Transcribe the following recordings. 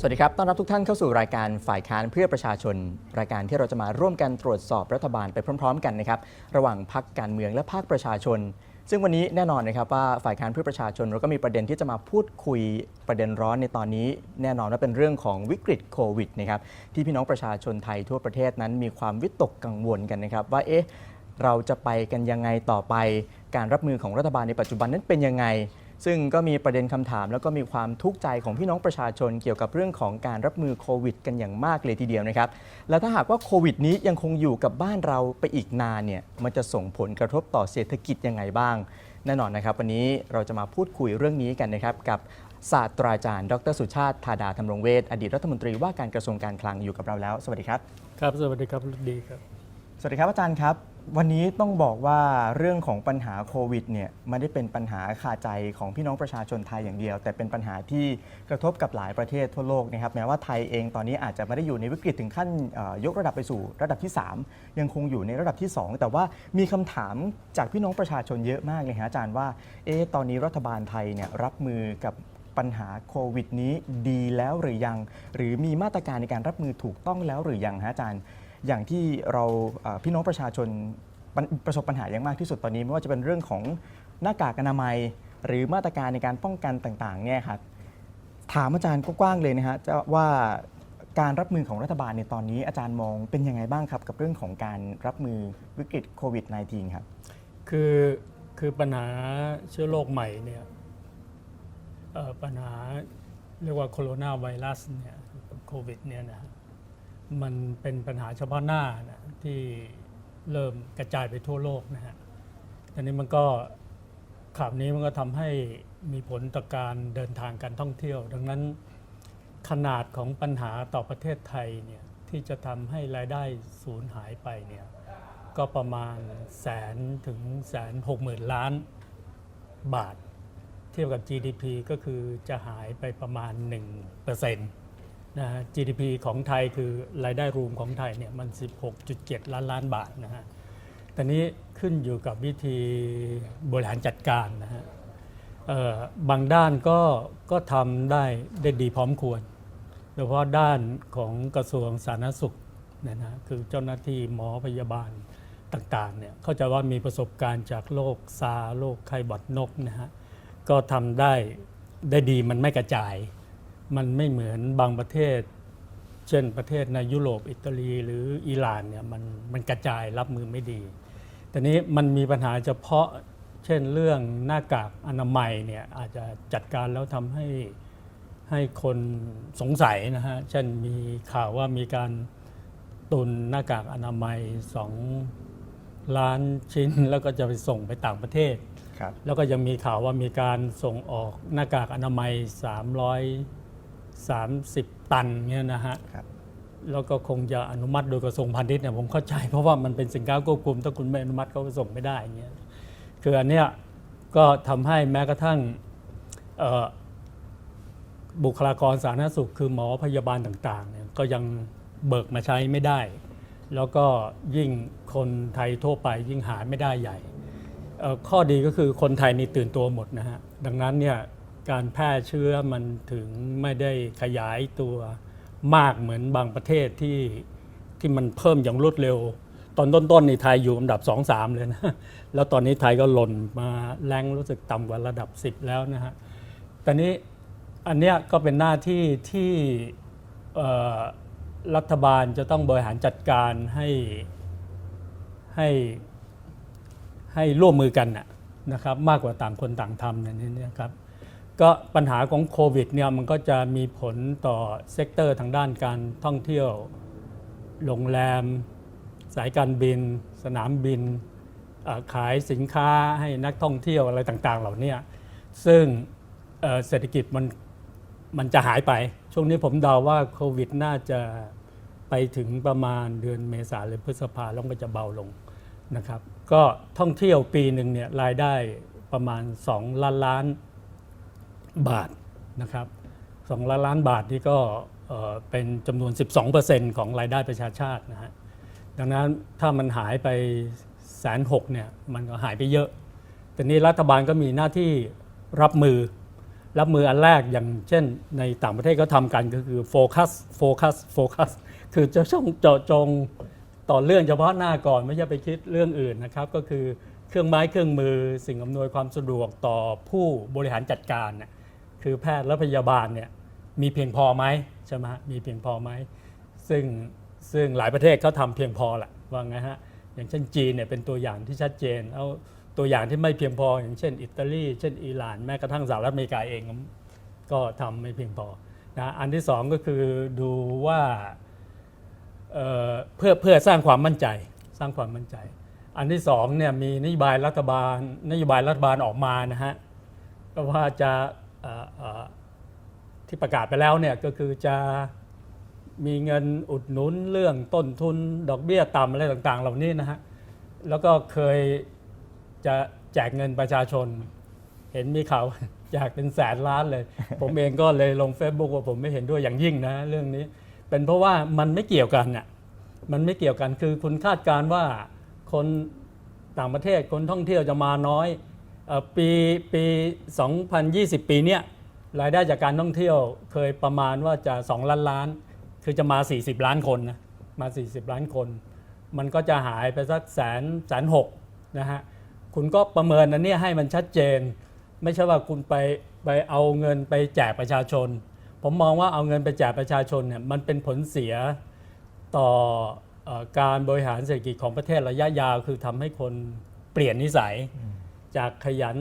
สวัสดีครับ ต้อนรับทุกท่านเข้าสู่รายการฝ่ายค้านเพื่อประชาชน รายการที่เราจะมาร่วมกันตรวจสอบรัฐบาลไปพร้อม ๆ กันนะครับ ระหว่างพักการเมืองและภาคประชาชน ซึ่งวันนี้แน่นอนนะครับว่าฝ่ายค้านเพื่อประชาชนเราก็มีประเด็นที่จะมาพูดคุยประเด็นร้อนในตอนนี้ แน่นอนว่าเป็นเรื่องของวิกฤตโควิดนะครับที่พี่น้องประชาชนไทยทั่วประเทศนั้นมีความวิตกกังวลกันนะครับว่าเอ๊ะเราจะไปกันยังไงต่อไป การรับมือของรัฐบาลในปัจจุบันนั้นเป็นยังไง ซึ่งก็มีประเด็นคำถาม แล้วก็มีความทุกข์ใจของพี่น้องประชาชนเกี่ยวกับเรื่องของการรับมือโควิด กันอย่างมากเลยทีเดียวนะครับ และถ้าหากว่าโควิดนี้ยังคงอยู่กับบ้านเราไปอีกนานเนี่ย มันจะส่งผลกระทบต่อเศรษฐกิจยังไงบ้าง แน่นอนนะครับ วันนี้เราจะมาพูดคุยเรื่องนี้กันนะครับกับศาสตราจารย์ ดรสุชาติ ธาดาธรรมรงเวช อดีตรัฐมนตรีว่าการกระทรวงการคลังอยู่กับเราแล้ว สวัสดีครับ ครับ สวัสดีครับดีครับ สวัสดีครับอาจารย์ครับ วันนี้ต้องบอกว่าเรื่องของปัญหาโควิดเนี่ยไม่ได้เป็นปัญหาคาใจของพี่น้องประชาชนไทยอย่างเดียว แต่เป็นปัญหาที่กระทบกับหลายประเทศทั่วโลกนะครับแม้ว่าไทยเองตอนนี้อาจจะไม่ได้อยู่ในวิกฤตถึงขั้นยกระดับไปสู่ระดับที่ 3 ยังคงอยู่ในระดับที่ 2 แต่ว่ามีคำถามจากพี่น้องประชาชนเยอะมากเลยฮะอาจารย์ว่าเอ๊ตอนนี้รัฐบาลไทยเนี่ยรับมือกับปัญหาโควิดนี้ดีแล้วหรือยัง หรือมีมาตรการในการรับมือถูกต้องแล้วหรือยังฮะอาจารย์ อย่างที่เราพี่น้องประชาชนประสบปัญหาอย่างมากที่สุดตอนนี้ ไม่ว่าจะเป็นเรื่องของหน้ากากอนามัย หรือมาตรการในการป้องกันต่างๆเนี่ยครับถามอาจารย์กว้างๆเลยนะฮะว่าการรับมือของรัฐบาลในตอนนี้อาจารย์มองเป็นยังไงบ้างครับ กับเรื่องของการรับมือวิกฤตโควิด -19 ครับคือคือปัญหาเชื้อโรคใหม่เนี่ยปัญหาเรียกว่าโคโรนาไวรัสเนี่ยโควิดเนี่ยนะฮะ มันเป็นปัญหาเฉพาะหน้านะที่เริ่มกระจายไปทั่วโลกนะฮะทีนี้มันก็ข่าวนี้มันก็ทำให้มีผลต่อการเดินทางการท่องเที่ยว ดังนั้นขนาดของปัญหาต่อประเทศไทยเนี่ยที่จะทำให้รายได้สูญหายไปเนี่ยก็ประมาณแสนถึงแสนหกหมื่นล้านบาท เทียบกับ GDP ก็คือจะหายไปประมาณ1%นะ ฮะ GDP ของไทยคือรายได้รวมของไทยเนี่ยมัน 16.7 ล้านล้านบาทนะฮะแต่นี้ขึ้นอยู่กับวิธีบริหารจัดการนะฮะบางด้านก็ก็ทำได้ได้ดีพร้อมควร โดยเฉพาะด้านของกระทรวงสาธารณสุขนี่ยนะคือเจ้าหน้าที่หมอพยาบาลต่างๆเนี่ยเข้าใจว่ามีประสบการณ์จากโรคซาร์โรคไข้หวัดนกนะฮะก็ทำได้ได้ดีมันไม่กระจาย มันไม่เหมือนบางประเทศ เช่นประเทศในยุโรปอิตาลีหรืออิหร่านเนี่ยมันมันกระจายรับมือไม่ดีแต่นี้มันมีปัญหาเฉพาะเช่นเรื่องหน้ากากอนามัยเนี่ยอาจจะจัดการแล้วทำให้ให้คนสงสัยนะฮะ เช่นมีข่าวว่ามีการตุนหน้ากากอนามัยสองล้านชิ้น แล้วก็จะไปส่งไปต่างประเทศครับแล้วก็ยังมีข่าวว่ามีการส่งออกหน้ากากอนามัย 330 ตันเนี่ยนะฮะครับ แล้วก็คงจะอนุมัติโดยกระทรวงพาณิชย์เนี่ยผมเข้าใจเพราะว่ามันเป็นสินค้าควบคุม ถ้าคุณไม่อนุมัติเขาก็ส่งไม่ได้อย่างเงี้ยคืออันเนี้ยก็ทำให้แม้กระทั่งเอ่อบุคลากรสาธารณสุข คือหมอพยาบาลต่างๆเนี่ยก็ยังเบิกมาใช้ไม่ได้ แล้วก็ยิ่งคนไทยทั่วไปยิ่งหาไม่ได้ใหญ่ เอ่อข้อดีก็คือคนไทยนี่ตื่นตัวหมดนะฮะ ดังนั้นเนี่ย การแพร่เชื้อมันถึงไม่ได้ขยายตัวมากเหมือนบางประเทศที่ที่มันเพิ่มอย่างรวดเร็ว ตอนต้นๆในไทยอยู่อันดับ 2-3 เลยนะ แล้วตอนนี้ไทยก็หล่นมาแรงรู้สึกต่ำกว่าระดับ 10 แล้วนะฮะแต่นี้อันเนี้ยก็เป็นหน้าที่ที่รัฐบาลจะต้องบริหารจัดการให้ให้ให้ร่วมมือกันนะครับมากกว่าต่างคนต่างทำอย่างนี้นะครับ ก็ปัญหาของโควิดเนี่ยมันก็จะมีผลต่อเซกเตอร์ทางด้านการท่องเที่ยว โรงแรม สายการบิน สนามบิน ขายสินค้าให้นักท่องเที่ยวอะไรต่างๆ เหล่านี้ซึ่งเศรษฐกิจมันมันจะหายไป ช่วงนี้ผมเดาว่าโควิดน่าจะไปถึงประมาณเดือนเมษาหรือพฤษภาแล้วมันก็จะเบาลงนะครับ ก็ท่องเที่ยวปีหนึ่งเนี่ยรายได้ประมาณ 2 ล้านล้าน บาทนะครับ2ล้านล้านบาทนี่ก็เป็นจำนวน 12%ของรายได้ประชาชาตินะฮะดังนั้นถ้ามันหายไปแสนหกเนี่ยมันก็หายไปเยอะ แต่นี้รัฐบาลก็มีหน้าที่รับมือ รับมืออันแรกอย่างเช่นในต่างประเทศก็ทำกันก็คือโฟกัสโฟกัสโฟกัสคือจะช่องเจาะจงต่อเรื่องเฉพาะหน้าก่อนไม่ใช่ไปคิดเรื่องอื่นนะครับ ก็คือเครื่องไม้เครื่องมือสิ่งอำนวยความสะดวกต่อผู้บริหารจัดการน่ะ คือแพทย์และพยาบาลเนี่ยมีเพียงพอไหมใช่ไหมมีเพียงพอไหมซึ่งซึ่งหลายประเทศเขาทำเพียงพอแหละว่าไงฮะอย่างเช่นจีนเนี่ยเป็นตัวอย่างที่ชัดเจน เอาตัวอย่างที่ไม่เพียงพอ อย่างเช่น อิตาลีเช่นอิหร่านแม้กระทั่งสหรัฐอเมริกาเองก็ทำไม่เพียงพอนะอันที่สองก็คือดูว่าเเพื่อเพื่อสร้างความมั่นใจสร้างความมั่นใจ อันที่สองเนี่ยมีนโยบายรัฐบาลนโยบายรัฐบาลออกมานะฮะก็ว่าจะ ที่ประกาศไปแล้วเนี่ยก็คือจะมีเงินอุดหนุนเรื่องต้นทุนดอกเบี้ยต่ำอะไรต่างๆ เหล่านี้นะฮะแล้วก็เคยจะแจกเงินประชาชน เห็นมีข่าวแจกเป็นแสนล้านเลย ผมเองก็เลยลง Facebook ว่าผมไม่เห็นด้วยอย่างยิ่งนะเรื่องนี้ เป็นเพราะว่ามันไม่เกี่ยวกันน่ะมันไม่เกี่ยวกันคือคุณคาดการณ์ว่าคนต่างประเทศคนท่องเที่ยวจะมาน้อยเออ ปีปี 2020 ปีเนี้ยรายได้จากการท่องเที่ยวเคยประมาณว่าจะ 2 ล้านล้าน คือจะมา 40 ล้านคนนะมา 40 ล้านคน มันก็จะหายไปสักแสนแสนหกนะฮะคุณก็ประเมินอันนี้ให้มันชัดเจน ไม่ใช่ว่าคุณไปไปเอาเงินไปแจกประชาชน ผมมองว่าเอาเงินไปแจกประชาชนเนี่ยมันเป็นผลเสียต่อออการบริหารเศรษฐกิจของประเทศระยะยาว คือทำให้คนเปลี่ยนนิสัย จากขยัน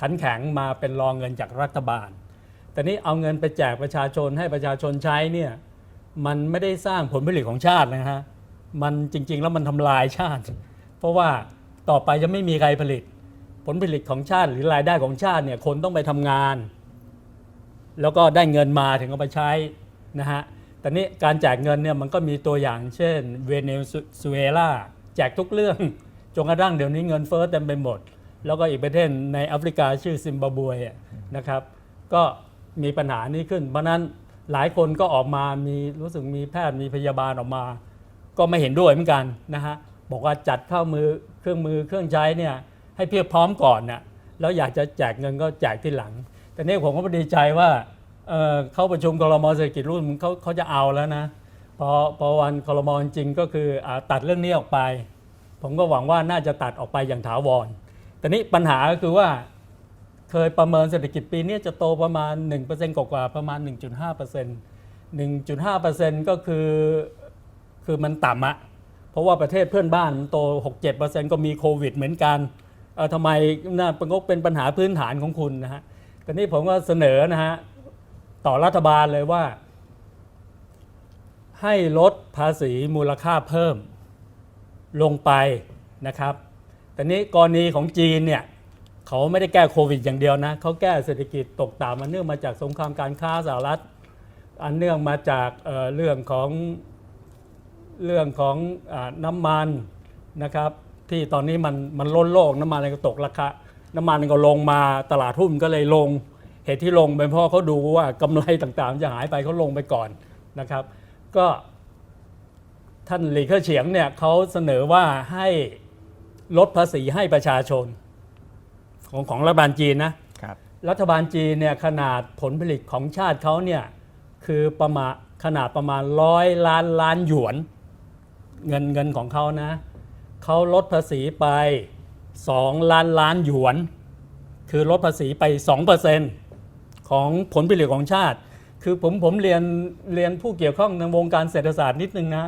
ขันแข็งมาเป็นรองเงินจากรัฐบาล แต่นี้เอาเงินไปแจกประชาชนให้ประชาชนใช้เนี่ยมันไม่ได้สร้างผลผลิตของชาตินะฮะ มันจริง ๆ แล้วมันทำลายชาติ เพราะว่าต่อไปจะไม่มีใครผลิต ผลผลิตของชาติหรือรายได้ของชาติเนี่ยคนต้องไปทำงาน แล้วก็ได้เงินมาถึงเอาไปใช้นะฮะ แต่นี้การแจกเงินเนี่ยมันก็มีตัวอย่าง เช่นเวเนซุเอลาแจกทุกเรื่องจนกระทั่งเดี๋ยวนี้เงินเฟ้อเต็มไปหมด แล้วก็อีกประเทศในแอฟริกาชื่อซิมบาบเวนะครับ ก็มีปัญหานี้ขึ้น เพราะนั้นหลายคนก็ออกมามีรู้สึกมีแพทย์มีพยาบาลออกมา ก็ไม่เห็นด้วยเหมือนกันนะฮะบอกว่าจัดเข้ามือเครื่องมือเครื่องใช้เนี่ยให้เพียบพร้อมก่อนน่ะแล้วอยากจะแจกเงินก็แจกที่หลัง แต่นี่ผมก็ดีใจว่าเออเข้าประชุมครมเศรษฐกิจรุ่นเขาเขาจะเอาแล้วนะพอพอวันครมจริงก็คืออตัดเรื่องนี้ออกไป ผมก็หวังว่าน่าจะตัดออกไปอย่างถาวร แต่นี้ปัญหาก็คือว่าเคยประเมินเศรษฐกิจปีนี้จะโตประมาณ 1%กว่าๆประมาณ 1.5% 1.5%ก็คือคือมันต่ำอะเพราะว่าประเทศเพื่อนบ้านโต 6-7%ก็มีโควิดเหมือนกันเออทำไมน่าเป็นกเป็นปัญหาพื้นฐานของคุณนะฮะแต่นี่ผมก็เสนอนะฮะต่อรัฐบาลเลยว่า ให้ลดภาษีมูลค่าเพิ่มลงไปนะครับ แต่นี้กรณีของจีนเนี่ยเขาไม่ได้แก้โควิดอย่างเดียวนะเขาแก้เศรษฐกิจตกต่ำมันเนื่องมาจากสงครามการค้าสหรัฐ อันเนื่องมาจากเเรื่องของเรื่องของอน้ำมันนะครับ ที่ตอนนี้มันมันล้นโลกน้ำมันก็ตกราคาน้ำมันก็ลงมาตลาดหุ้นก็เลยลงเหตุที่ลงเป็นเพราะเขาดูว่ากำไรต่างๆ จะหายไปเขาลงไปก่อนนะครับ ก็ท่านหลีเคอร์เฉียงเนี่ยเขาเสนอว่าให้ ลดภาษีให้ประชาชน ของของรัฐบาลจีนนะครับรัฐบาลจีนเนี่ยขนาดผลผลิตของชาติเขาเนี่ยคือประมาณขนาดประมาณร้อยล้านล้านหยวน เงินเงินของเขานะเขาลดภาษีไป 2 ล้านล้านหยวน คือลดภาษีไป 2%ของผลผลิตของชาติ คือผมผมเรียนเรียนผู้เกี่ยวข้องในวงการเศรษฐศาสตร์นิดนึงนะ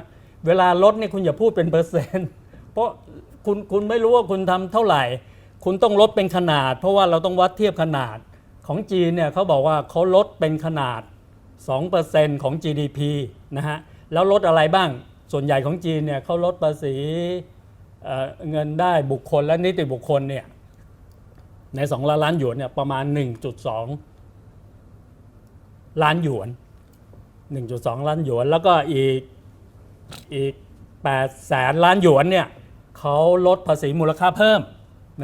เวลาลดเนี่ยคุณอย่าพูดเป็นเปอร์เซ็นต์ เพราะ คุณคุณไม่รู้ว่าคุณทำเท่าไหร่ คุณต้องลดเป็นขนาด เพราะว่าเราต้องวัดเทียบขนาดของจีนเนี่ยเขาบอกว่าเขาลดเป็นขนาด 2%ของ GDP นะฮะแล้วลดอะไรบ้างส่วนใหญ่ของจีนเนี่ยเขาลดภาษีเเงินได้บุคคลและนิติบุคคลเนี่ยใน 2 ล้านล้านหยวนเนี่ยประมาณ 1.2 ล้านหยวน 1.2 ล้านหยวน แล้วก็อีกอีก8แสนล้านหยวนเนี่ย เขาลดภาษีมูลค่าเพิ่ม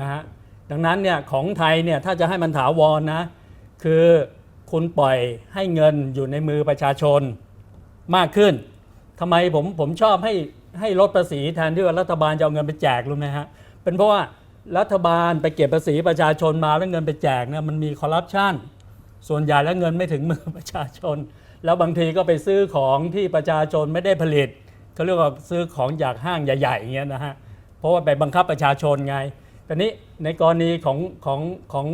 นะฮะดังนั้นเนี่ยของไทยเนี่ยถ้าจะให้มันถาวรนะคือคุณปล่อยให้เงินอยู่ในมือประชาชนมากขึ้นทำไมผมผมชอบให้ให้ลดภาษีแทนที่ว่ารัฐบาลจะเอาเงินไปแจกรู้ไหมฮะเป็นเพราะว่ารัฐบาลไปเก็บภาษีประชาชนมาแล้วเงินไปแจกเนี่ยมันมีคอร์รัปชันส่วนใหญ่แล้วเงินไม่ถึงมือประชาชน แล้วบางทีก็ไปซื้อของที่ประชาชนไม่ได้ผลิตเขาเรียกว่าซื้อของจากห้างใหญ่ๆอย่างเงี้ยนะฮะ เพราะว่าไปบังคับประชาชนไงแต่นี้ในกรณีของของของ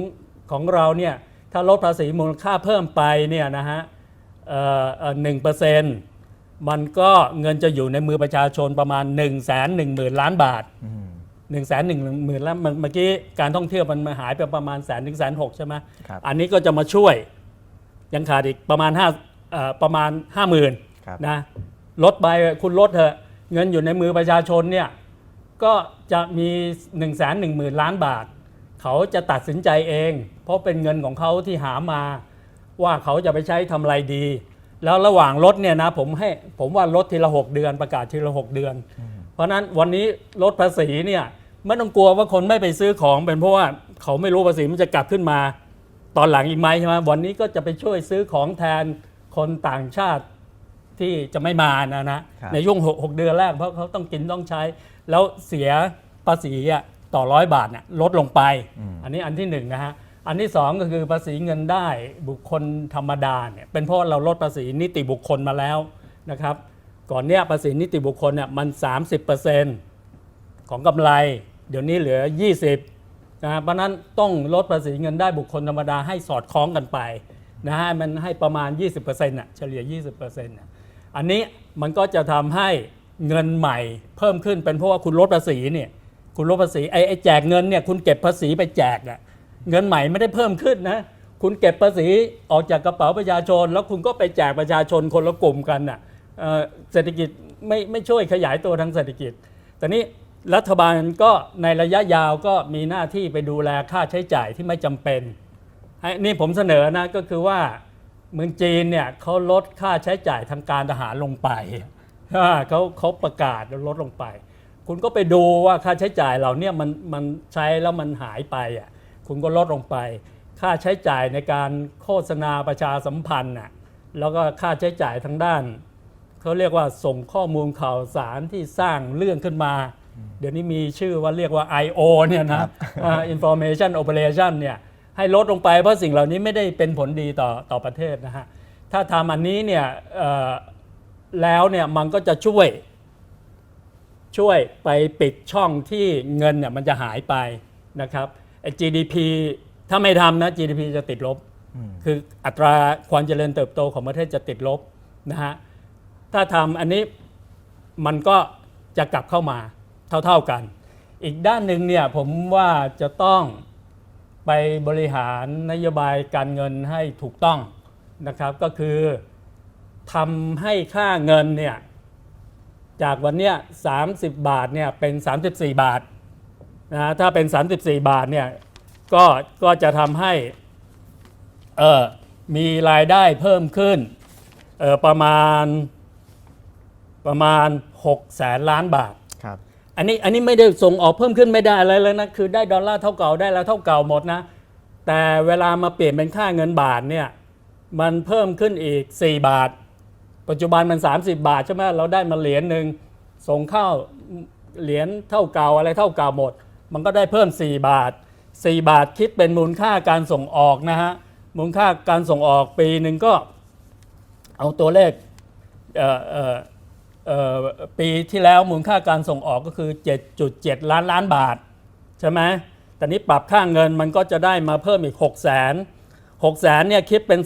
ของเราเนี่ยถ้าลดภาษีมูลค่าเพิ่มไปเนี่ยนะฮะหนึ่งเปอร์เซ็นต์มันก็เงินจะอยู่ในมือประชาชนประมาณ1นึ่งแสนหนึ่งหมื่นล้านบาทอืม1นึ่งแสนหนึ่งหมื่นล้านเมื่อเมื่อกี้การท่องเที่ยวมันมาหายไปประมาณแสนถึงแสนหกใช่ไหมครับอันนี้ก็จะมาช่วยยังขาดอีกประมาณ5เอ่อประมาณ 5 0,000ครับนะลดไปคุณลดเถอะเงินอยู่ในมือประชาชนเนี่ย ก็จะมี1นึ่งแสนหนึ่งหมื่นล้านบาท เขาจะตัดสินใจเอง เพราะเป็นเงินของเขาที่หามา ว่าเขาจะไปใช้ทำอะไรดี แล้วระหว่างลดเนี่ยนะผมให้ผมว่าลดทีละ 6 เดือนประกาศทีละ 6 เดือน เพราะฉะนั้นวันนี้ลดภาษีเนี่ยไม่ต้องกลัวว่าคนไม่ไปซื้อของเป็นเพราะว่าเขาไม่รู้ภาษีมันจะกลับขึ้นมาตอนหลังอีกไหมใช่ไหมวันนี้ก็จะไปช่วยซื้อของแทนคนต่างชาติที่จะไม่มานะนะครับในช่วงหกหกเดือนแรกเพราะเขาต้องกินต้องใช้ แล้วเสียภาษีอะต่อร้อยบาทเนี่ยลดลงไป อันนี้อันที่หนึ่งนะฮะ อันที่สองก็คือภาษีเงินได้บุคคลธรรมดาเนี่ยเป็นเพราะเราลดภาษีนิติบุคคลมาแล้วนะครับ ก่อนเนี้ยภาษีนิติบุคคลเนี่ยมัน 30%ของกำไร เดี๋ยวนี้เหลือ 20นะเพราะฉะนั้นต้องลดภาษีเงินได้บุคคลธรรมดาให้สอดคล้องกันไปนะฮะมันให้ประมาณ 20%น่ะเฉลี่ย 20%น่ะอันนี้มันก็จะทำให้ เงินใหม่เพิ่มขึ้นเป็นเพราะว่าคุณลดภาษีเนี่ยคุณลดภาษีไอ้ไอ้แจกเงินเนี่ยคุณเก็บภาษีไปแจกอะเงินใหม่ไม่ได้เพิ่มขึ้นนะคุณเก็บภาษีออกจากกระเป๋าประชาชน แล้วคุณก็ไปแจกประชาชนคนละกลุ่มกันน่ะเศรษฐกิจไม่ไม่ช่วยขยายตัวทางเศรษฐกิจ แต่นี้รัฐบาลก็ในระยะยาวก็มีหน้าที่ไปดูแลค่าใช้จ่ายที่ไม่จำเป็นให้นี่ผมเสนอนะก็คือว่าเมืองจีนเนี่ยเขาลดค่าใช้จ่ายทางการทหารลงไป อ่าเขาเขาประกาศลดลงไป คุณก็ไปดูว่าค่าใช้จ่ายเหล่าเนี้มันมันใช้แล้วมันหายไปอะคุณก็ลดลงไป ค่าใช้จ่ายในการโฆษณาประชาสัมพันธ์น่ะแล้วก็ค่าใช้จ่ายทางด้านเขาเรียกว่าส่งข้อมูลข่าวสารที่สร้างเรื่องขึ้นมา เดี๋ยวนี้มีชื่อว่าเรียกว่า I.O. เนี่ยนะอ่า information operation เนี่ยให้ลดลงไปเพราะสิ่งเหล่านี้ไม่ได้เป็นผลดีต่อต่อประเทศนะฮะ ถ้าทำอันนี้เนี่ยเอ่อ แล้วเนี่ยมันก็จะช่วย ช่วยไปปิดช่องที่เงินเนี่ยมันจะหายไปนะครับไอ้ GDP ถ้าไม่ทำนะ GDP จะติดลบ คืออัตราความเจริญเติบโตของประเทศจะติดลบนะฮะถ้าทำอันนี้มันก็จะกลับเข้ามาเท่าๆกัน อีกด้านหนึ่งเนี่ยผมว่าจะต้องไปบริหารนโยบายการเงินให้ถูกต้องนะครับก็คือ ทำให้ค่าเงินเนี่ยจากวันเนี้ย30 บาทเนี่ยเป็น 34 บาทนะถ้าเป็น 34 บาทเนี่ยก็ก็จะทำให้เออมีรายได้เพิ่มขึ้นเออประมาณประมาณ6แสนล้านบาทครับอันนี้อันนี้ไม่ได้ส่งออกเพิ่มขึ้นไม่ได้อะไรเลยนะคือได้ดอลลาร์เท่าเก่าได้แล้วเท่าเก่าหมดนะแต่เวลามาเปลี่ยนเป็นค่าเงินบาทเนี่ยมันเพิ่มขึ้นอีก 4 บาท ปัจจุบันมัน 30 บาทใช่ไหมเราได้มาเหรียญหนึ่งส่งเข้าเหรียญเท่าเก่าอะไรเท่าเก่าหมด มันก็ได้เพิ่ม 4 บาท 4 บาทคิดเป็นมูลค่าการส่งออกนะฮะมูลค่าการส่งออกปีหนึ่งก็เอาตัวเลขเเเปีที่แล้วมูลค่าการส่งออกก็คือ 7.7 ล้านล้านบาท ใช่ไหมแต่นี้ปรับค่าเงินมันก็จะได้มาเพิ่มอีก 6 0 0 0 0 0 6 0 0 0 0เนี่ยคิดเป็น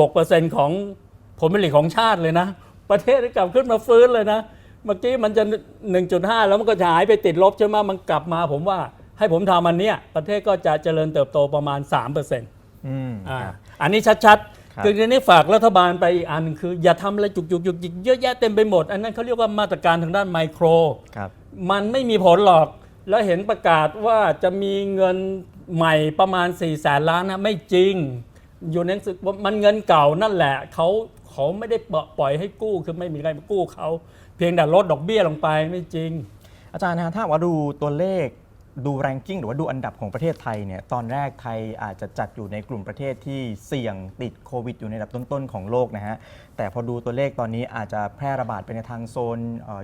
3.6%ของ ผลผลิตของชาติเลยนะ ประเทศกลับขึ้นมาฟื้นเลยนะ เมื่อกี้มันจะ 1.5 แล้วมันก็จะหายไปติดลบใช่ไหมมันกลับมาผมว่าให้ผมทำอันเนี้ยประเทศก็จะเจริญเติบโตประมาณ 3%อืมอ่าครับ อันนี้ชัดครับ ๆคือทีนี้ฝากรัฐบาลไปอีกอันหนึ่งคือ อย่าทำอะไรจุกๆจุกจิกเยอะแยะเต็มไปหมด อันนั้นเขาเรียกว่ามาตรการทางด้านไมโคร ครับ มันไม่มีผลหรอก แล้วเห็นประกาศว่าจะมีเงินใหม่ประมาณ4ี่แสนล้านนะไม่จริง อยู่ในหนังสือมันเงินเก่านั่นแหละเขาเขาไม่ได้ปล่อยให้กู้คือไม่มีใครมากู้เขาเพียงแต่ลดดอกเบี้ยลงไปไม่จริง อาจารย์นะฮะถ้าว่าดูตัวเลขดูแรงกิ้งหรือว่าดูอันดับของประเทศไทยเนี่ยตอนแรกไทยอาจจะจัดอยู่ในกลุ่มประเทศที่เสี่ยงติดโควิดอยู่ในอันดับต้น ๆ ของโลกนะฮะ แต่พอดูตัวเลขตอนนี้อาจจะแพร่ระบาดไปในทางโซน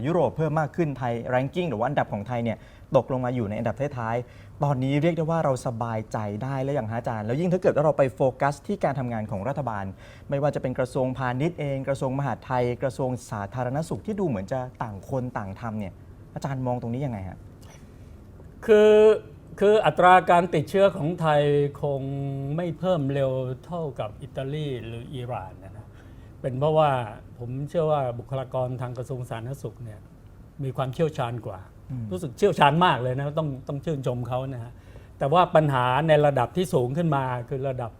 ยุโรปเพิ่มมากขึ้นไทยแรงกิ้งหรือว่าอันดับของไทยเนี่ยตกลงมาอยู่ในอันดับท้ายๆ ตอนนี้เรียกได้ว่าเราสบายใจได้แล้วอย่างฮะอาจารย์ แล้วยิ่งถ้าเกิดว่าเราไปโฟกัสที่การทำงานของรัฐบาล ไม่ว่าจะเป็นกระทรวงพาณิชย์เอง กระทรวงมหาดไทย กระทรวงสาธารณสุขที่ดูเหมือนจะต่างคนต่างทำเนี่ยอาจารย์มองตรงนี้ยังไงฮะคือคืออัตราการติดเชื้อของไทยคงไม่เพิ่มเร็วเท่ากับอิตาลีหรืออิหร่านนะนะเป็นเพราะว่าผมเชื่อว่าบุคลากรทางกระทรวงสาธารณสุขเนี่ยมีความเชี่ยวชาญกว่า รู้สึกเชี่ยวชาญมากเลยนะต้องต้องชื่นชมเขานะฮะแต่ว่าปัญหาในระดับที่สูงขึ้นมาคือระดับ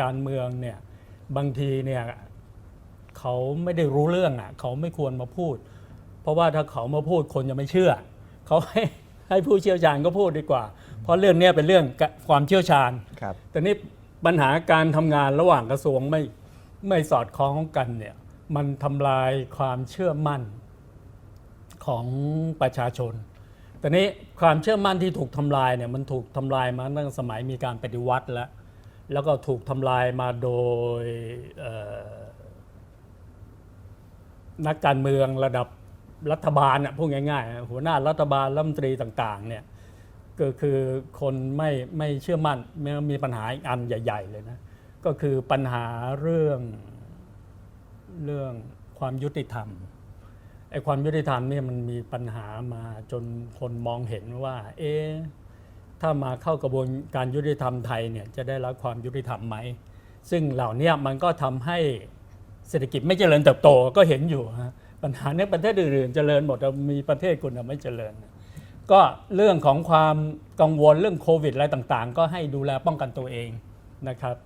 การเมืองเนี่ยบางทีเนี่ยเขาไม่ได้รู้เรื่องอะเขาไม่ควรมาพูด เพราะว่าถ้าเขามาพูดคนจะไม่เชื่อเขาให้ให้ผู้เชี่ยวชาญก็พูดดีกว่า เพราะเรื่องเนี้ยเป็นเรื่องความเชี่ยวชาญครับแต่นี่ปัญหาการทำงานระหว่างกระทรวงไม่ไม่สอดคล้องกันเนี่ยมันทำลายความเชื่อมั่น ของประชาชน แต่นี้ความเชื่อมั่นที่ถูกทำลายเนี่ยมันถูกทำลายมาตั้งสมัยมีการปฏิวัติแล้ว แล้วก็ถูกทำลายมาโดยนักการเมืองระดับรัฐบาลน่ะพูดง่ายๆ หัวหน้ารัฐบาลรัฐมนตรีต่างๆเนี่ยก็คือคนไม่ไม่เชื่อมั่นมีมีปัญหาอีกอันใหญ่ ๆ เลยนะ ก็คือปัญหาเรื่องเรื่องความยุติธรรม ไอ้ความยุติธรรมเนี่ยมันมีปัญหามาจนคนมองเห็นว่า เอ๊ะถ้ามาเข้ากระบวนการยุติธรรมไทยเนี่ยจะได้รับความยุติธรรมไหม ซึ่งเหล่าเนี้ยมันก็ทำให้เศรษฐกิจไม่เจริญเติบโตก็เห็นอยู่ฮะปัญหาเนี้ยประเทศอื่นๆเจริญหมดแต่มีประเทศคุณน่ะไม่เจริญ ก็เรื่องของความกังวลเรื่องโควิดอะไรต่างๆ ก็ให้ดูแลป้องกันตัวเองนะครับ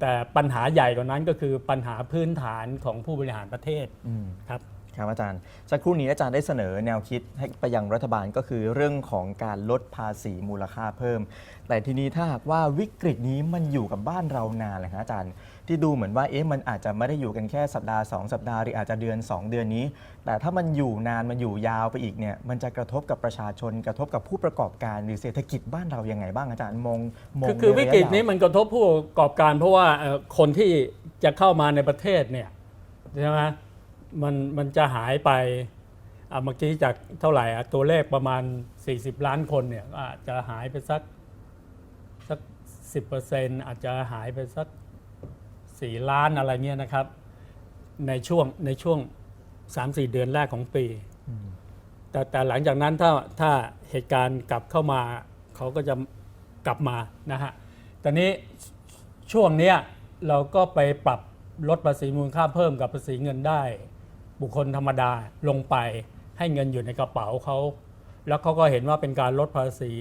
แต่ปัญหาใหญ่กว่านั้นก็คือปัญหาพื้นฐานของผู้บริหารประเทศอืมครับ ครับอาจารย์สักครู่นี้อาจารย์ได้เสนอแนวคิดให้ไปยังรัฐบาลก็คือเรื่องของการลดภาษีมูลค่าเพิ่ม แต่ทีนี้ถ้าหากว่าวิกฤตนี้มันอยู่กับบ้านเรานานเลยครับอาจารย์ ที่ดูเหมือนว่าเอ๊ะมันอาจจะไม่ได้อยู่กันแค่สัปดาห์ 2 สัปดาห์หรืออาจจะเดือน 2 เดือนนี้ แต่ถ้ามันอยู่นานมันอยู่ยาวไปอีกเนี่ยมันจะกระทบกับประชาชน กระทบกับผู้ประกอบการหรือเศรษฐกิจบ้านเรายังไงบ้างอาจารย์มองมองคือคือวิกฤตนี้มันกระทบผู้ประกอบการ เพราะว่าคนที่จะเข้ามาในประเทศเนี่ยใช่ไหม มันมันจะหายไปอะเมื่อกี้จากเท่าไหร่อะตัวเลขประมาณ 40 ล้านคนเนี่ยก็อาจจะหายไปสักสักสิอาจจะหายไปสัก 4 ล้านอะไรเงี้ยนะครับ ในช่วงในช่วง 3-4 เดือนแรกของปีแต่แต่หลังจากนั้นถ้าถ้าเหตุการณ์กลับเข้ามาเขาก็จะกลับมานะฮะแต่นี้ช่วงเนี้ยเราก็ไปปรับลดภาษีมูลค่าเพิ่มกับภาษีเงินได้ บุคคลธรรมดาลงไปให้เงินอยู่ในกระเป๋าเขา แล้วเขาก็เห็นว่าเป็นการลดภาษี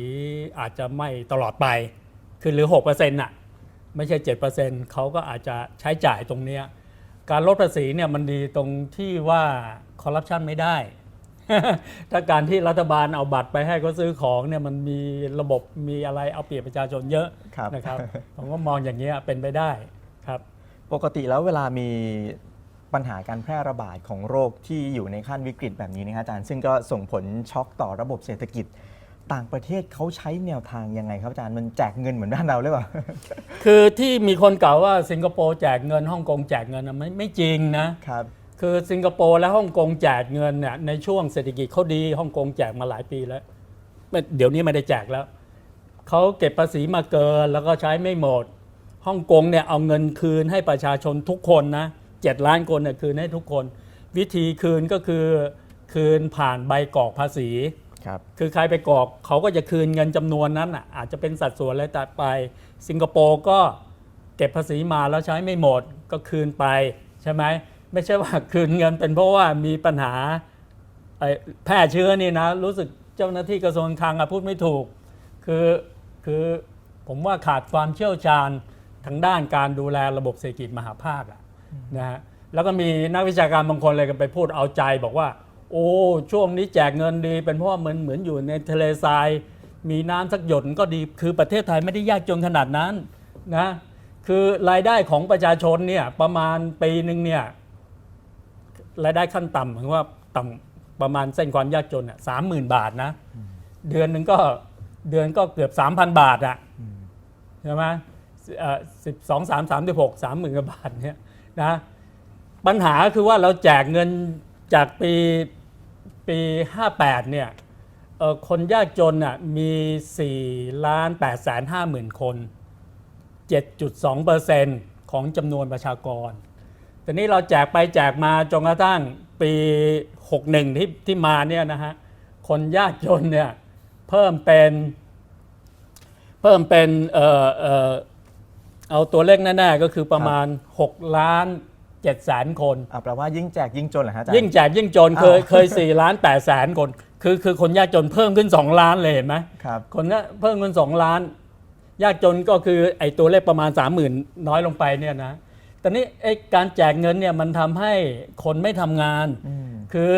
อาจจะไม่ตลอดไป คือเหรือ6%น่ะไม่ใช่ 7%เขาก็อาจจะใช้จ่ายตรงเนี้ยการลดภาษีเนี่ยมันดีตรงที่ว่าคอร์รัปชันไม่ได้ ถ้าการที่รัฐบาลเอาบัตรไปให้เขาซื้อของเนี่ยมันมีระบบมีอะไรเอาเปรียบประชาชนเยอะครับนะครับ ผมก็มองอย่างเงี้ยเป็นไปได้ครับ ปกติแล้วเวลามี ปัญหาการแพร่ระบาดของโรคที่อยู่ในขั้นวิกฤตแบบนี้นะครับอาจารย์ซึ่งก็ส่งผลช็อกต่อระบบเศรษฐกิจ ต่างประเทศเขาใช้แนวทางยังไงครับอาจารย์มันแจกเงินเหมือนบ้านเราหรือเปล่า คือที่มีคนกล่าวว่าสิงคโปร์แจกเงินฮ่องกงแจกเงินนะไม่ไม่จริงนะครับ คือสิงคโปร์และฮ่องกงแจกเงินเนี่ยในช่วงเศรษฐกิจเขาดีฮ่องกงแจกมาหลายปีแล้วไม่เดี๋ยวนี้ไม่ได้แจกแล้วเขาเก็บภาษีมาเกินแล้วก็ใช้ไม่หมดฮ่องกงเนี่ยเอาเงินคืนให้ประชาชนทุกคนนะ เจ็ดล้านคนเนี่ยคืนให้ทุกคน วิธีคืนก็คือคืนผ่านใบกรอกภาษีครับคือใครไปกรอกเขาก็จะคืนเงินจำนวนนั้นอะอาจจะเป็นสัดส่วนอะไรตัดไป สิงคโปร์ก็เก็บภาษีมาแล้วใช้ไม่หมดก็คืนไปใช่ไหมไม่ใช่ว่าคืนเงินเป็นเพราะว่ามีปัญหาไอ้แพร่เชื้อนี่นะ รู้สึกเจ้าหน้าที่กระทรวงคลังอะพูดไม่ถูก คือคือผมว่าขาดความเชี่ยวชาญทางด้านการดูแลระบบเศรษฐกิจมหาภาคอะ นะฮะแล้วก็มีนักวิชาการบางคนเลยกันไปพูดเอาใจบอกว่า โอ้ช่วงนี้แจกเงินดี เป็นเพราะว่าเหมือนเหมือนอยู่ในทะเลทราย มีน้ำสักหยดก็ดีคือประเทศไทยไม่ได้ยากจนขนาดนั้นนะคือรายได้ของประชาชนเนี่ยประมาณปีหนึ่งเนี่ยรายได้ขั้นต่ำถึงว่าต่ำประมาณเส้นความยากจนอะสามหมื่นบาทนะเดือนหนึ่งก็เดือนก็เกือบสามพันบาทอะใช่ไหมสิบสองสามสามสิบหกสามหมื่นกว่าบาทเนี่ย นะปัญหาคือว่าเราแจกเงินจากปีปี 58 เนี่ยคนยากจนน่ะมี4ล้าน8แสน5หมื่นคน 7.2เปอร์เซ็นต์ของจำนวนประชากรแต่นี้เราแจกไปแจกมาจนกระทั่งปี 61 ที่ที่มาเนี่ยนะฮะคนยากจนเนี่ยเพิ่มเป็นเพิ่มเป็นเอ่อเอ่อ เอาตัวเลขแน่ๆก็คือประมาณ 6 ล้าน7แสนคน อ่าแปลว่ายิ่งแจกยิ่งจนเหรอฮะอาจารย์ ยิ่งแจกยิ่งจนเคยเคย4ล้าน8แสนคน คือคือคนยากจนเพิ่มขึ้น 2 ล้านเลยเห็นไหมครับ คนนี้เพิ่มขึ้น 2 ล้าน ยากจนก็คือไอ้ตัวเลขประมาณ 30,000 น้อยลงไปเนี่ยนะแต่นี้ไอ้การแจกเงินเนี่ยมันทำให้คนไม่ทำงาน อืม คือ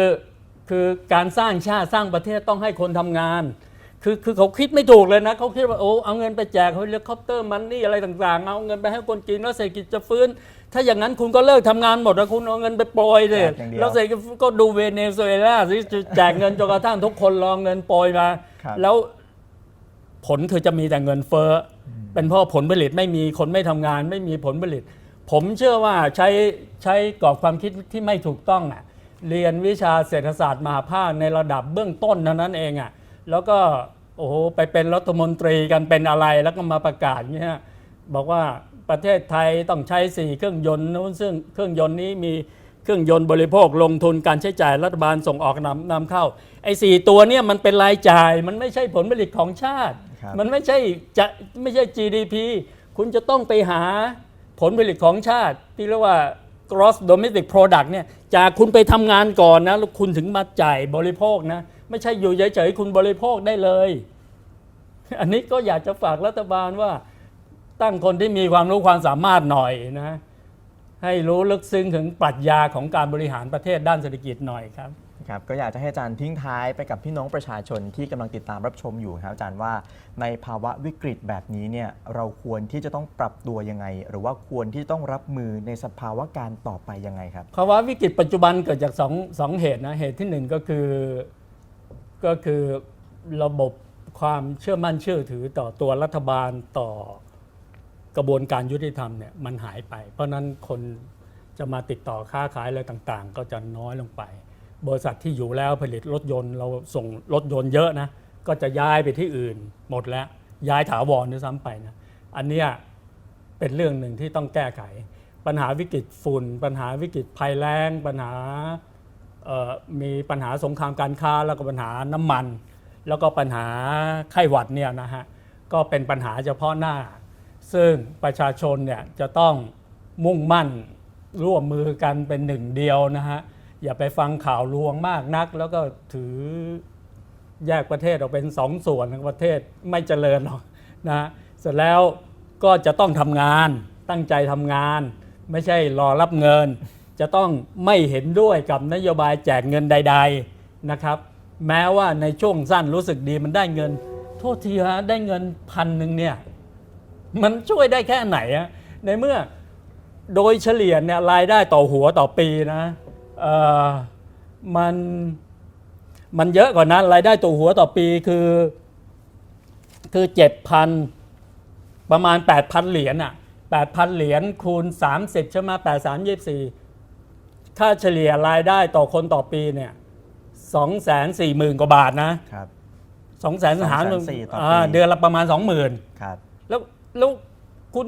คือการสร้างชาติสร้างประเทศต้องให้คนทำงาน คือคือเขาคิดไม่ถูกเลยนะเขาคิดว่าโอ้เอาเงินไปแจกเฮลิคอปเตอร์มันนี่อะไรต่างๆ เอาเงินไปให้คนกินแล้วเศรษฐกิจจะฟื้น ถ้าอย่างนั้นคุณก็เลิกทำงานหมดแล้วคุณเอาเงินไปโปรยเลยแจกอย่างเดียวแล้วเศรษฐกิจก็ดูเวเนซุเอลาสิแจกเงินจนกระทั่งทุกคนรอเงินโปรยมาครับแล้วผลคือจะมีแต่เงินเฟ้ออเป็นเพราะผลผลิตไม่มีคนไม่ทำงาน ไม่มีผลผลิต ผมเชื่อว่าใช้ใช้กรอบความคิดที่ไม่ถูกต้องอะเรียนวิชาเศรษฐศาสตร์มหาภาคในระดับเบื้องต้นเท่านั้นเองอะ แล้วก็โอ้โหไปเป็นรัฐมนตรีกันเป็นอะไรแล้วก็มาประกาศเงี้ยบอกว่าประเทศไทยต้องใช้สี่เครื่องยนต์นู้นซึ่งเครื่องยนต์นี้มีเครื่องยนต์บริโภคลงทุนการใช้จ่ายรัฐบาลส่งออกนำนำเข้าไอ้สี่ตัวเนี่ยมันเป็นรายจ่าย มันไม่ใช่ผลผลิตของชาติครับมันไม่ใช่จะไม่ใช่ GDP คุณจะต้องไปหาผลผลิตของชาติ ที่เรียกว่า gross domestic product เนี่ยจากคุณไปทำงานก่อนนะแล้วคุณถึงมาจ่ายบริโภคนะ ไม่ใช่อยู่เฉยๆคุณบริโภคได้เลย อันนี้ก็อยากจะฝากรัฐบาลว่าตั้งคนที่มีความรู้ความสามารถหน่อยนะให้รู้ลึกซึ้งถึงปรัชญาของการบริหารประเทศด้านเศรษฐกิจหน่อยครับครับก็อยากจะให้อาจารย์ทิ้งท้ายไปกับพี่น้องประชาชนที่กำลังติดตามรับชมอยู่ครับอาจารย์ว่าในภาวะวิกฤตแบบนี้เนี่ยเราควรที่จะต้องปรับตัวยังไง หรือว่าควรที่ต้องรับมือในสภาวะการต่อไปยังไงครับภาวะวิกฤตปัจจุบันเกิดจากสองสองเหตุนะเหตุที่หนึ่งก็คือ ก็คือระบบความเชื่อมั่นเชื่อถือต่อตัวรัฐบาลต่อกระบวนการยุติธรรมเนี่ยมันหายไป เพราะนั้นคนจะมาติดต่อค้าขายอะไรต่างๆ ก็จะน้อยลงไป บริษัทที่อยู่แล้วผลิตรถยนต์เราส่งรถยนต์เยอะนะก็จะย้ายไปที่อื่นหมดแล้วย้ายถาวรด้วยซ้ำไปนะอันเนี้ยเป็นเรื่องหนึ่งที่ต้องแก้ไข ปัญหาวิกฤตฝุ่น ปัญหาวิกฤตภัยแล้งปัญหา มีปัญหาสงครามการค้าแล้วก็ปัญหาน้ำมัน แล้วก็ปัญหาไข้หวัดเนี่ยนะฮะก็เป็นปัญหาเฉพาะหน้า ซึ่งประชาชนเนี่ยจะต้องมุ่งมั่นร่วมมือกันเป็นหนึ่งเดียวนะฮะอย่าไปฟังข่าวลวงมากนัก แล้วก็ถือแยกประเทศออกเป็นสองส่วนประเทศไม่เจริญหรอกนะฮะเสร็จแล้วก็จะต้องทำงานตั้งใจทำงาน ไม่ใช่รอรับเงิน จะต้องไม่เห็นด้วยกับนโยบายแจกเงินใด ๆนะครับ แม้ว่าในช่วงสั้นรู้สึกดีมันได้เงิน โทษทีฮะได้เงินพันหนึ่งเนี่ยมันช่วยได้แค่ไหนอะในเมื่อโดยเฉลี่ยเนี่ยรายได้ต่อหัวต่อปีนะเอ่อมันมันเยอะกว่านั้นรายได้ต่อหัวต่อปีคือคือเจ็ดพันประมาณ 8,000 เหรียญอะ8,000 เหรียญคูณ 30 ใช่ไหม8 3 24 ค่าเฉลี่ยรายได้ต่อคนต่อปีเนี่ย2 4 0 0 0 0กว่าบาทนะครับ2 0 0 0 0หาร240,000ต่อปีาเดือนละประมาณ20,000ครับ แล้วแล้วคุณ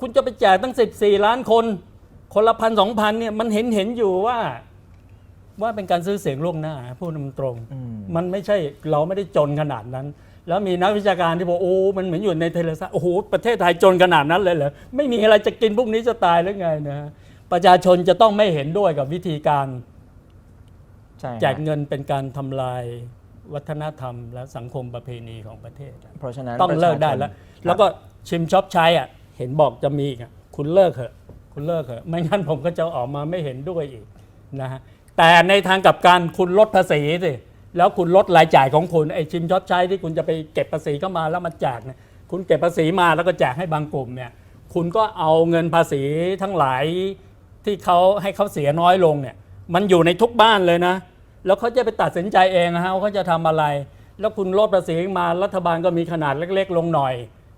คุณจะไปแจกตั้ง14ล้านคน คนละพันสองพันเนี่ยมันเห็นเห็นอยู่ว่า ว่าเป็นการซื้อเสียงล่วงหน้าพูดตรงอืม มันไม่ใช่เราไม่ได้จนขนาดนั้น แล้วมีนักวิชาการที่บอกโอ้มันเหมือนอยู่ในเทเลซ่าโอ้โหประเทศไทยจนขนาดนั้นเลยเหรอไม่มีอะไรจะกินพวกนี้จะตายหรือไงนะฮะ ประชาชนจะต้องไม่เห็นด้วยกับวิธีการใช่ฮะแจกเงินเป็นการทำลายวัฒนธรรม และสังคมประเพณีของประเทศ เพราะฉะนั้นต้องเลิกได้ประชาชนแล้วครับแล้วก็ชิมช็อปใช้อะเห็นบอกจะมีอีกอะคุณเลิกเถอะคุณเลิกเถอะไม่งั้นผมก็จะออกมาไม่เห็นด้วยอีกนะฮะแต่ในทางกลับการคุณลดภาษีสิแล้วคุณลดรายจ่ายของคุณไอ้ชิมช็อปใช้ที่คุณจะไปเก็บภาษีเข้ามาแล้วมาแจกเนี่ยคุณเก็บภาษีมาแล้วก็แจกให้บางกลุ่มเนี่ยคุณก็เอาเงินภาษีทั้งหลาย ที่เขาให้เขาเสียน้อยลงเนี่ยมันอยู่ในทุกบ้านเลยนะ แล้วเขาจะไปตัดสินใจเองนะฮะว่าเขาจะทำอะไร แล้วคุณลดภาษีมารัฐบาลก็มีขนาดเล็ก ๆ ลงหน่อย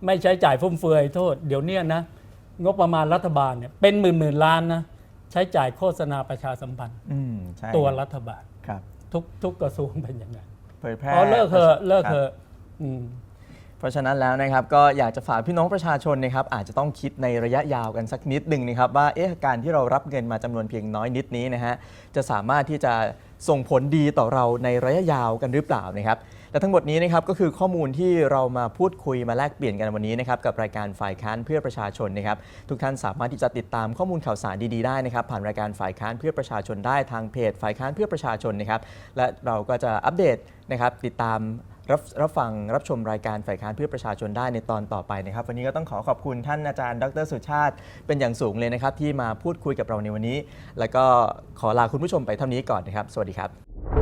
ไม่ใช้จ่ายฟุ่มเฟือยโทษเดี๋ยวเนี้ยนะงบประมาณรัฐบาลเนี่ยเป็นหมื่นหมื่นๆล้านนะใช้จ่ายโฆษณาประชาสัมพันธ์อืมใช่ตัวรัฐบาลครับทุกทุกกระทรวงเป็นอย่างนั้นเผยแพร่อ๋อเลิกเถอะเลิกครับเถอะอืม เพราะฉะนั้นแล้วนะครับก็อยากจะฝากพี่น้องประชาชนนะครับอาจจะต้องคิดในระยะยาวกันสักนิดหนึ่งนะครับว่าเอ๊ะการที่เรารับเงินมาจำนวนเพียงน้อยนิดนี้นะฮะจะสามารถที่จะส่งผลดีต่อเราในระยะยาวกันหรือเปล่านะครับและทั้งหมดนี้นะครับก็คือข้อมูลที่เรามาพูดคุยมาแลกเปลี่ยนกันวันนี้นะครับกับรายการฝ่ายค้านเพื่อประชาชนนะครับทุกท่านสามารถที่จะติดตามข้อมูลข่าวสารดีๆได้นะครับผ่านรายการฝ่ายค้านเพื่อประชาชนได้ทางเพจ ฝ่ายค้านเพื่อประชาชนนะครับและเราก็จะอัปเดตนะครับติดตาม รับรับฟังรับชมรายการฝ่ายค้านเพื่อประชาชนได้ในตอนต่อไปนะครับ วันนี้ก็ต้องขอขอบคุณท่านอาจารย์ ดรสุชาติ เป็นอย่างสูงเลยนะครับ ที่มาพูดคุยกับเราในวันนี้ แล้วก็ขอลาคุณผู้ชมไปเท่านี้ก่อนนะครับ สวัสดีครับ